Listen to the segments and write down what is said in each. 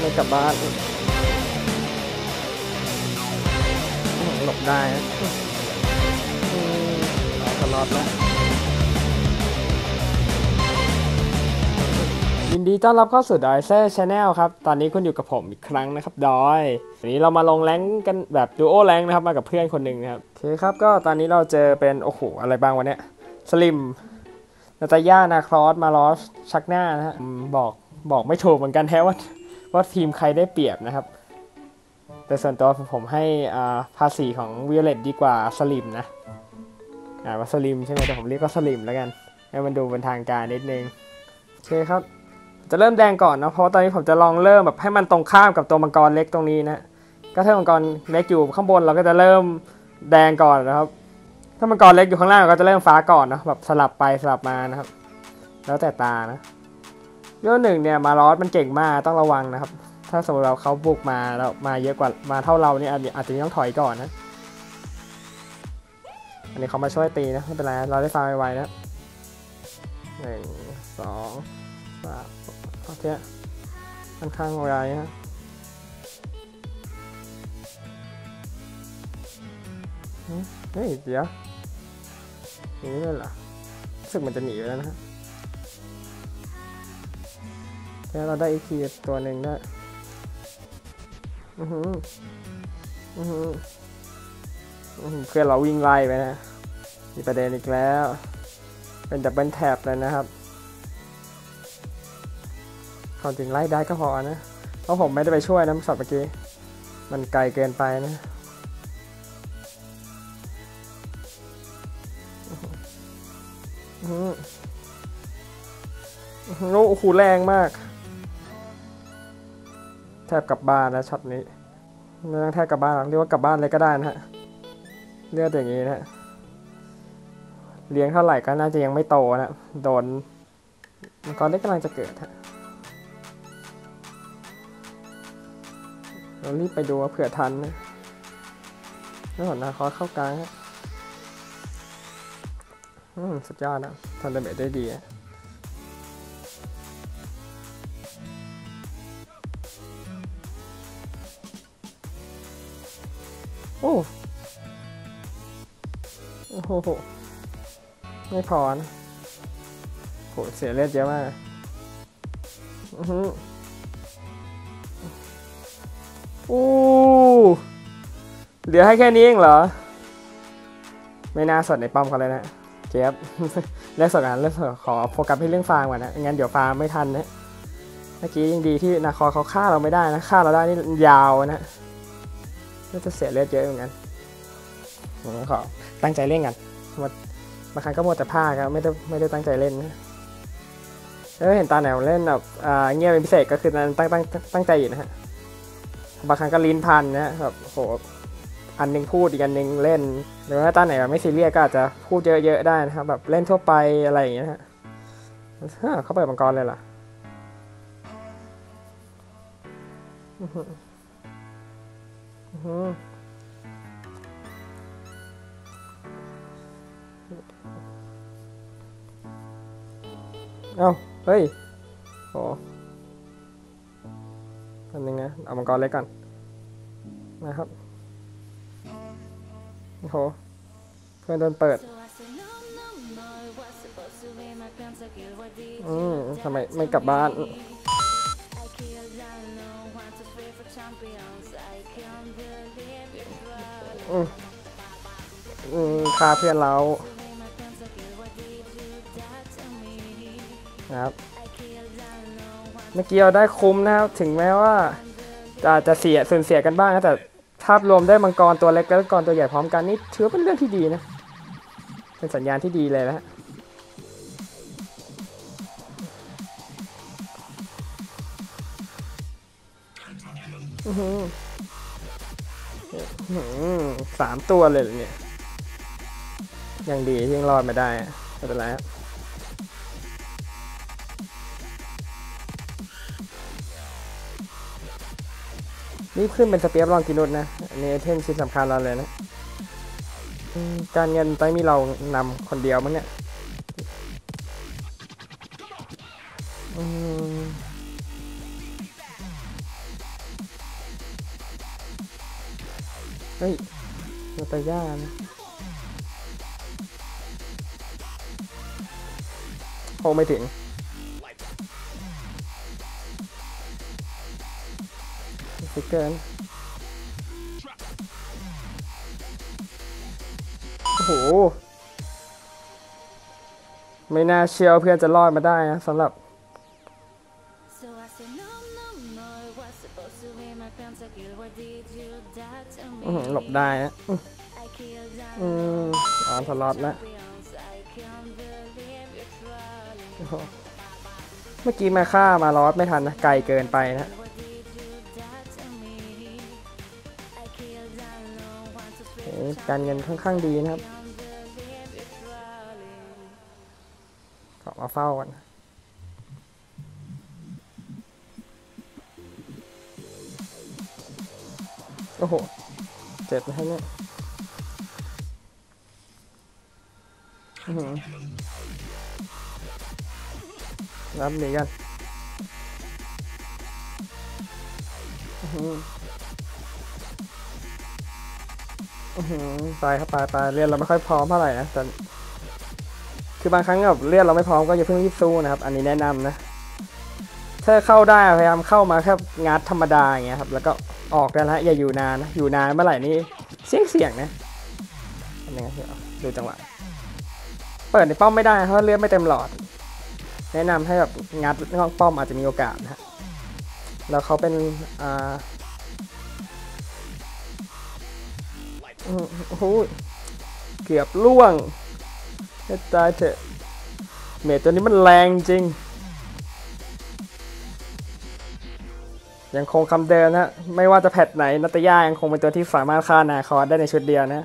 ไม่กลับบ้านหลบได้นะเอาตลอดแล้วยินดีต้อนรับเข้าสู่ดอยเซอร์ชาแนลครับ ตอนนี้คุณอยู่กับผมอีกครั้งนะครับดอยวันนี้เรามาลงแรงกันแบบดูโอแรงนะครับ มากับเพื่อนคนหนึ่งนะครับโอเคครับก็ตอนนี้เราเจอเป็น โอ้โห อะไรบ้างวันเนี้ยสลิมนาตาย่านาครอส มาลอส ชักหน้านะฮะบอกบอกไม่ถูกเหมือนกันแท้ว่า ว่าทีมใครได้เปรียบนะครับ แต่ส่วนตัวผมให้ภาษีของวิโอเลตดีกว่าสลิมนะอ่าว่าสลิมใช่ไหมแต่ผมเรียกว่าสลิมแล้วกันให้มันดูเป็นทางการนิดนึงโอเคครับ จะเริ่มแดงก่อนนะเพราะาตอนนี้ผมจะลองเริ่มแบบให้มันตรงข้ามกับตัวมังกรเล็กตรงนี้นะก็ถ้ามังกรเล็กอยู่ข้างบนเราก็จะเริ่มแดงก่อนนะครับ ถ้ามังกรเล็กอยู่ข้างล่างเราก็จะเริ่มฟ้าก่อนนะแบบสลับไปสลับมานะครับ แล้วแต่ตานะ เรื่องหนึ่งเนี่ยมาลอสมันเก่งมากต้องระวังนะครับ ถ้าสมมติเราเขาบุกมาแล้วมาเยอะกว่ามาเท่าเราเนี่ยอาจจะต้องถอยก่อนนะ อันนี้เขามาช่วยตีนะไม่เป็นไรเราได้ฟังไวๆนะหนึ่งสองสามโอเคค่อนข้างไวนะเฮ้ยเดี๋ยวอย่างนี้เลยเหรอรู้สึกมันจะหนีไปแล้วนะฮะ แล้วเราได้อีกทีตัวหนึ่งได้ อือหือ อือหืออื้อหือเพื่อนเราวิ่งไล่ไปนะ มีประเด็นอีกแล้ว เป็นดับเบิลแท็บเลยนะครับความจริงไล่ได้ก็พอนะ เพราะผมไม่ได้ไปช่วยนะช็อตเมื่อกี้ มันไกลเกินไปนะอือหืออือหือโอ้โหแรงมาก แทบกลับบ้านแล้วช็อตนี้ไม่ต้องแทบกลับบ้านหรอกเรียกว่ากลับบ้านเลยก็ได้นะฮะเลือดอย่างนี้นะฮะเลี้ยงเท่าไหร่ก็น่าจะยังไม่โตนะโดนมังกรเล็กกำลังจะเกิดฮะเรารีบไปดูว่าเผื่อทันนะแล้วหนาคอสเข้ากลางฮะอืมสุดยอดนะทำดาเมจได้ดีอะ อ้โอ้โห ไม่พอนะโหเสียเลือดเยอะมากอือหืออู้เหลือให้แค่นี้เองเหรอ ไม่น่าสดในป้อมเขาเลยนะเจี๊ยบเลิกสดกันเลิกสดขอโฟกัสที่เรื่องฟาร์มก่อนนะงั้นเดี๋ยวฟาร์มไม่ทันนะเมื่อกี้ยังดีที่นาคอเขาฆ่าเราไม่ได้นะฆ่าเราได้นี่ยาวนะ น่าจะเสียเลือดเยอะเหมือนกันผมขอตั้งใจเล่นกันว่าบางครั้งก็หมัวแต่พลาครับไม่ได้ไม่ได้ตั้งใจเล่นนะแล้วเห็นตาไหนผมเล่นแบบเงียบเป็นพิเศษก็คือนั้นตั้งตั้งตั้งใจอยู่นะฮะบางครั้งก็ลิ้นพันนะแบบโหอันหนึงพูดอีกอันหนึงเล่น หรือว่าตาไหนแบบไม่ซีเรียสก็อาจจะพูดเยอะๆได้นะครับแบบเล่นทั่วไปอะไรอย่างเงี้ยฮะเขาเปิดมังกรเลยเห เอาเฮ้ยโอ้อันนึงนะเอามังกรเล็กก่อน นะครับโอ้โหเพื่อนโดนเปิด อืมทำไมไม่กลับบ้าน อืมฆ่าเพื่อนเรานะครับ เมื่อกี้เราได้คุ้มนะครับ ถึงแม้ว่าจะจะเสียส่วนเสียกันบ้างนะแต่ภาพรวมได้มังกรตัวเล็กและมังกรตัวใหญ่พร้อมกันนี่ถือเป็นเรื่องที่ดีนะ เป็นสัญญาณที่ดีเลยนะฮะอือหื้อ สามตัวเลยเหรอเนี่ย ยังดีที่ยังรอดมาได้อะไม่เป็นไรครับนี่ขึ้นเป็นสเปียร์ลองกินุดนะนี่เทมชิ้นสำคัญเราเลยนะ การเงินไปมีเรานำคนเดียวมั้งเนี่ย เฮ้ยนาตาย่านะโอไม่ถึงฟิกเกอร์นโอ้โห ไม่น่าเชื่อว่าเพื่อนจะรอดมาได้นะสำหรับ ได้นะอื้อ I killed อืมอ่านสล็อตแล้ว champions I can't believe you're trolling โอ้โหเมื่อกี้มาฆ่ามาลอสไม่ทันนะ ไกลเกินไปนะ What did you do to me I killed no one to โอ้โหการเงินค่อนข้างดีนะครับ can't believe you're trolling ขอมาเฝ้ากันโอ้โห เจ็บนะฮะเนี่ยอื้อหือรับหนีกันอือหืออือหือตายครับตายตายเรียนเราไม่ค่อยพร้อมเท่าไหร่นะแต่คือบางครั้งแบบเลือดเราไม่พร้อมก็อย่าเพิ่งรีบสู้นะครับ อันนี้แนะนำนะ ถ้าเข้าได้พยายามเข้ามาแค่งัดธรรมดาอย่างเงี้ยครับ แล้วก็ ออกได้แล้วอย่าอยู่นานนะอยู่นานเมื่อไหร่นี่เสี่ยงเสี่ยงๆนะอันนี้ดูจังหวะเปิดในป้อมไม่ได้เพราะเลือดไม่เต็มหลอด แนะนำให้แบบงัดนอกป้อมอาจจะมีโอกาสนะฮะแล้วเขาเป็นอ่าโอ้โหเกือบล่วงให้ตายเถอะเมจตัวนี้มันแรงจริง ยังคงคำเดิมนะไม่ว่าจะแพทไหนนัตยายังคงเป็นตัวที่สามารถฆ่านาคอสได้ในชุดเดียวนะ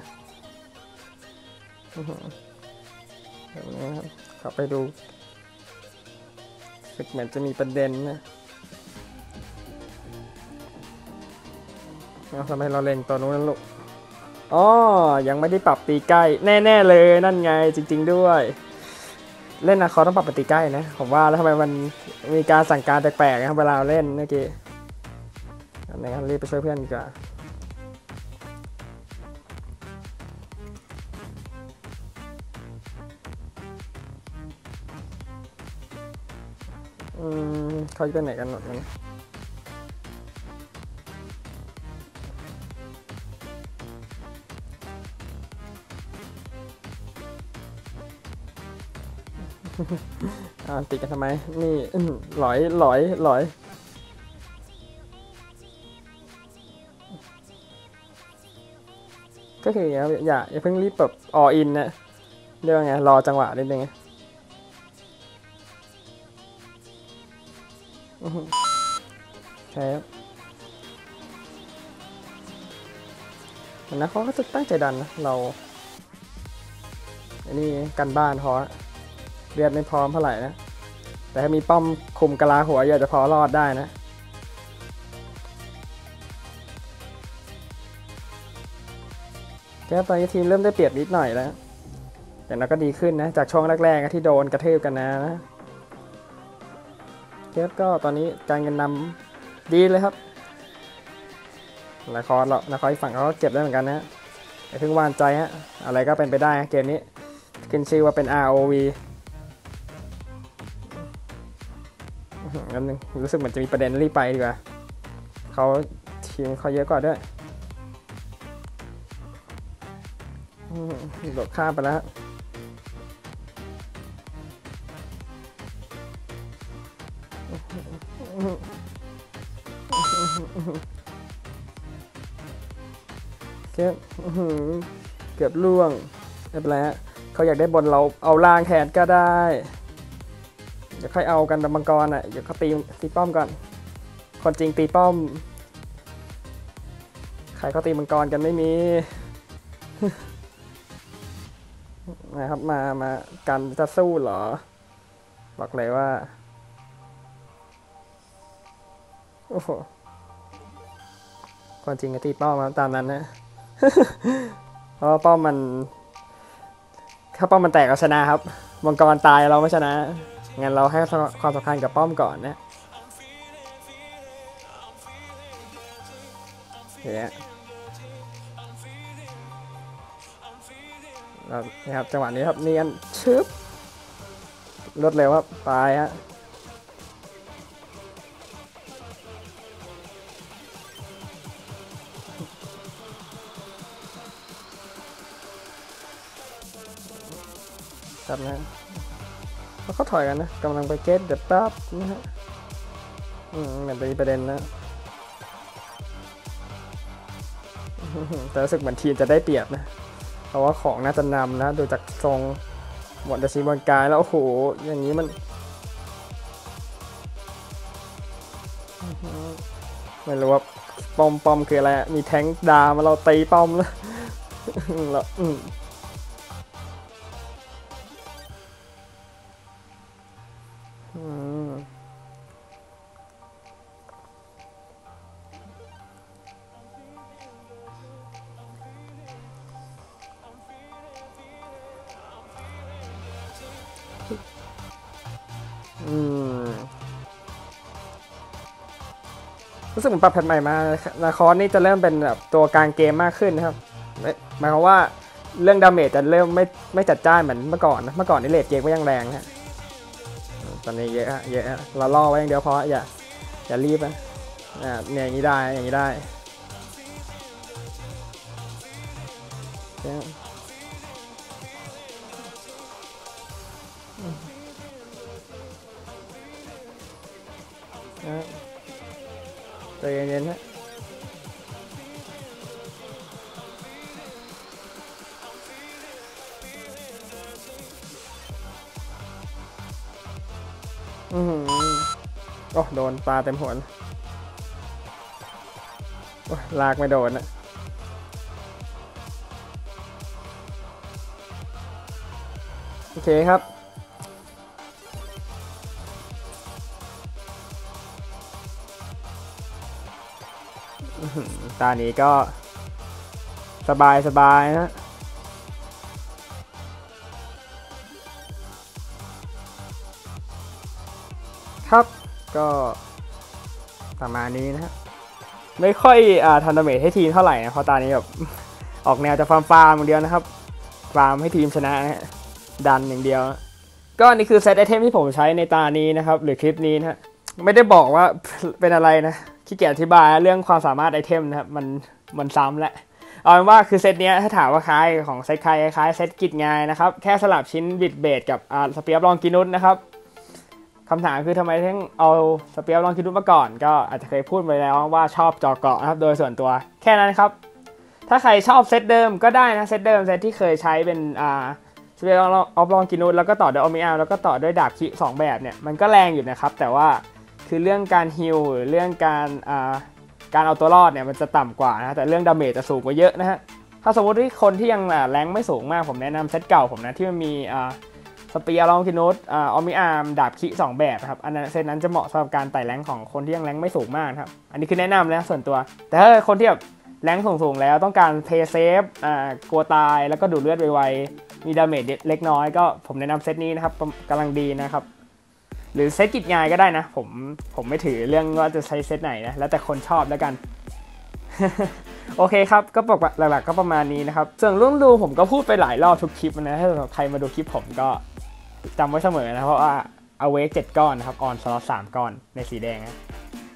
อย่างงี้ครับข้าไปดูสึกเหมือนจะมีประเด็นนะทำไมเราเล็งตัวนู้นลูกอ๋อ ยังไม่ได้ปรับตีใกล้ แน่ ๆ เลยนั่นไงจริง ๆ ด้วย เล่นนะคอต้องปรับตีใกล้นะ ผมว่าแล้วทำไมมันมีการสั่งการแปลกๆนะครับเวลาเล่นเมื่อกี้ นนี้ครับรีบไปช่วยเพื่อนดีกว่าอืมเขาจะไปไหนกันหมดนะอ่าติดกันทำไม นี่อื้อหือหลอยหลอยหลอย ก็คืออย่างเงี้ยครับอย่าอย่าเพิ่งรีบแบบออินนะเรียกว่าไงรอจังหวะนิดนึงใช่ครับนะเขาก็จะตั้งใจดันนะเราอันนี้กันบ้านพอเลือดไม่พร้อมเท่าไหร่นะ แต่ถ้ามีป้อมคุมกะลาหัวอยากจะพอรอดได้นะ แค่ตอนนี้ทีมเริ่มได้เปรียบนิดหน่อยแล้ว แต่เราก็ดีขึ้นนะ จากช่วงแรกๆที่โดนกระทืบกันนะนะเกฟก็ตอนนี้การเงินนำดีเลยครับนาคอร์เรานาคอร์ฝั่งเขาเก็บได้เหมือนกันนะอย่าเพิ่งวานใจฮะ อะไรก็เป็นไปได้เกมนี้ขึ้นชื่อว่าเป็น ROV งั้นนึงรู้สึกเหมือนจะมีประเด็นรีบไปดีกว่าเขาทีมเขาเยอะกว่าด้วย โดดข้ามไปแล้วเกือบเกือบล่วงไม่เป็นไรฮะเขาอยากได้บนเราเอาล่างแทนก็ได้เดี๋ยวค่อยเอากันดับมังกรอะเดี๋ยวเขาตีตีป้อมก่อน คนจริงตีป้อมใครเขาตีมังกรกันไม่มี นะครับ มามากันจะสู้เหรอ บอกเลยว่า โอ้โหคนจริงก็ตีป้อมาตามนั้นนะเพราะป้อมมัน ถ้าป้อมมันแตกเราชนะครับมังกรตายเราไม่ชนะ งั้นเราให้ความสำคัญกับป้อมก่อนนะเนี่ย ครับนี่ครับจังหวะนี้ครับเนียนชึบรวดเร็วครับไปฮะครับนะแล้วก็ถอยกันนะกำลังไปเก็ตเดอะปั๊บนะฮะอืมเหมือนจะมีประเด็นนะแต่รู้สึกเหมือนทีมจะได้เปรียบนะ เพราะว่าของน่าจะนำนะ ดูจากทรงหมดดชีบอลกายแล้วโอ้โห อย่างนี้มันไม่รู้ว่าปอมปอมคืออะไร มีแทงดามาเราตีป้อมแล้วแล้ว รู้สึกเหมือนปรับแพทใหม่มานาคอสนี่จะเริ่มเป็นแบบตัวกลางเกมมากขึ้นนะครับหมายความว่าเรื่องดาเมจจะเริ่มไม่ไม่จัดจ้านเหมือนเมื่อก่อนนะเมื่อก่อนนี่เลดเกมก็ยังแรงฮะตอนนี้เยอะเยอะเราล่อไว้อย่างเดียวพออย่าอย่ารีบนะอ่าเนี่ยอย่างนี้ได้อย่างนี้ได้เนี่ย ใจเย็นๆฮะอือหือโอ้โดนปลาเต็มหัวลยโอ้ลากไม่โดนอะโอเคครับ ตานี้ก็ สบายสบายนะครับก็ประมาณนี้นะฮะไม่ค่อยอ่าทำดาเมจให้ทีมเท่าไหร่นะเพราะตอนนี้แบบออกแนวจะฟาร์มฟาร์มอย่างเดียวนะครับ ฟาร์มให้ทีมชนะนะดันอย่างเดียว ก็นี่คือเซตไอเทมที่ผมใช้ในตานี้นะครับ หรือคลิปนี้นะไม่ได้บอกว่าเป็นอะไรนะ ขี้เกียจอธิบายเรื่องความสามารถไอเทมนะครับมันมันซ้ำแหละเอาเป็นว่าคือเซตเนี้ยถ้าถามว่าคล้ายของเซตใครคล้ายเซตกิจงายนะครับ แค่สลับชิ้นบิดเบสกับอ่าสเปียบลองกินุสนะครับคำถามคือทำไมถึงเอาสเปียร์ลองคิดดูมาก่อน ก็อาจจะเคยพูดไปแล้วว่าชอบจอเกาะนะครับโดยส่วนตัวแค่นั้นครับ ถ้าใครชอบเซตเดิมก็ได้นะเซตเดิมเซตที่เคยใช้เป็นอ่าสเปียร์ออฟลองกินูแล้วก็ต่อด้วยออมิอาแล้วก็ต่อด้วยดาบคิสองแบบเนี่ยมันก็แรงอยู่นะครับ แต่ว่า คือเรื่องการฮิลหรือเรื่องการอ่าการเอาตัวรอดเนี่ยมันจะต่ำกว่านะแต่เรื่องดาเมจจะสูงกว่าเยอะนะฮะถ้าสมมติที่คนที่ยังแรงไม่สูงมากผมแนะนำเซตเก่าผมนะที่มันมีอ่าสเปียร์ลองคินุสอ่าออมิอาร์มดาบคิสองแบบครับอันนั้นเซตนั้นจะเหมาะสำหรับการไต่แรงของคนที่ยังแรงไม่สูงมากครับอันนี้คือแนะนำนะส่วนตัว แต่ถ้าคนที่แบบแรงสูงๆแล้วต้องการเพย์เซฟอ่ากลัวตายแล้วก็ดูดเลือดไวๆมีดาเมจเล็กน้อยก็ผมแนะนำเซตนี้นะครับกำลังดีนะครับ หรือเซตกิจงายก็ได้นะ ผมผมไม่ถือเรื่องว่าจะใช้เซตไหนนะแล้วแต่คนชอบแล้วกัน โอเคครับ ก็ปกหลักๆก็ประมาณนี้นะครับส่วนเรื่องดูผมก็พูดไปหลายรอบทุกคลิปนะถ้าสำหรับใครมาดูคลิปผมก็จำไว้เสมอนะเพราะว่าเอาเวกเจ็ดก้อนนะครับออนสล็อตสามก้อนในสีแดงนะ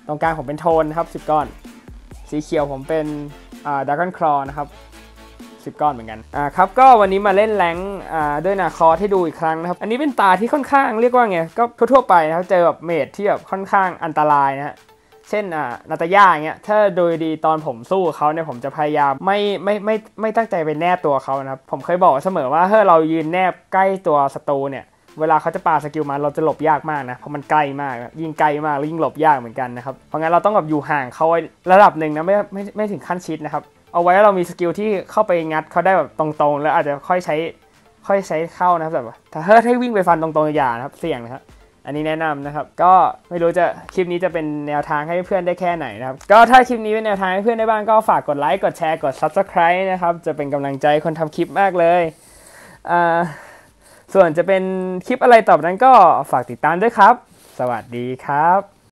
ตรงกลางผมเป็นโทนนะครับสิบก้อน สีเขียวผมเป็นอ่าดักกอนคลอนะครับ สิบก้อนเหมือนกันอ่าครับก็วันนี้มาเล่นแรงอ่าด้วยนาคอให้ดูอีกครั้งนะครับ อันนี้เป็นตาที่ค่อนข้างเรียกว่าไงก็ทั่วๆไปนะครับเจอแบบเมดที่แบบค่อนข้างอันตรายนะฮะเช่นอ่านาตาย่าอย่างเงี้ยถ้าโดยดีตอนผมสู้เขาเนี่ยผมจะพยายามไม่ไม่ไม่ไม่ตั้งใจไปแนบตัวเขานะครับผมเคยบอกเสมอว่าถ้าเรายืนแนบใกล้ตัวศัตรูเนี่ยเวลาเขาจะปาสกิลมาเราจะหลบยากมากนะเพราะมันใกล้มากยิ่งไกลมากยิ่งหลบยากเหมือนกันนะครับเพราะงั้นเราต้องแบบอยู่ห่างเขาไวระดับหนึ่งนะไม่ไม่ไม่ถึงขั้นชิดนะครับ เอาไว้เรามีสกิลที่เข้าไปงัดเขาได้แบบตรงๆ แล้วอาจจะค่อยใช้ค่อยใช้เข้านะครับแบบว่าถ้าให้วิ่งไปฟันตรงๆอย่านะครับเสี่ยงนะครับอันนี้แนะนำนะครับ ก็ไม่รู้จะคลิปนี้จะเป็นแนวทางให้เพื่อนได้แค่ไหนนะครับ ก็ถ้าคลิปนี้เป็นแนวทางให้เพื่อนได้บ้างก็ฝากกดไลค์กดแชร์กด Subscribe นะครับ จะเป็นกำลังใจคนทำคลิปมากเลยอ่าส่วนจะเป็นคลิปอะไรต่อไปนั้นก็ฝากติดตามด้วยครับ สวัสดีครับ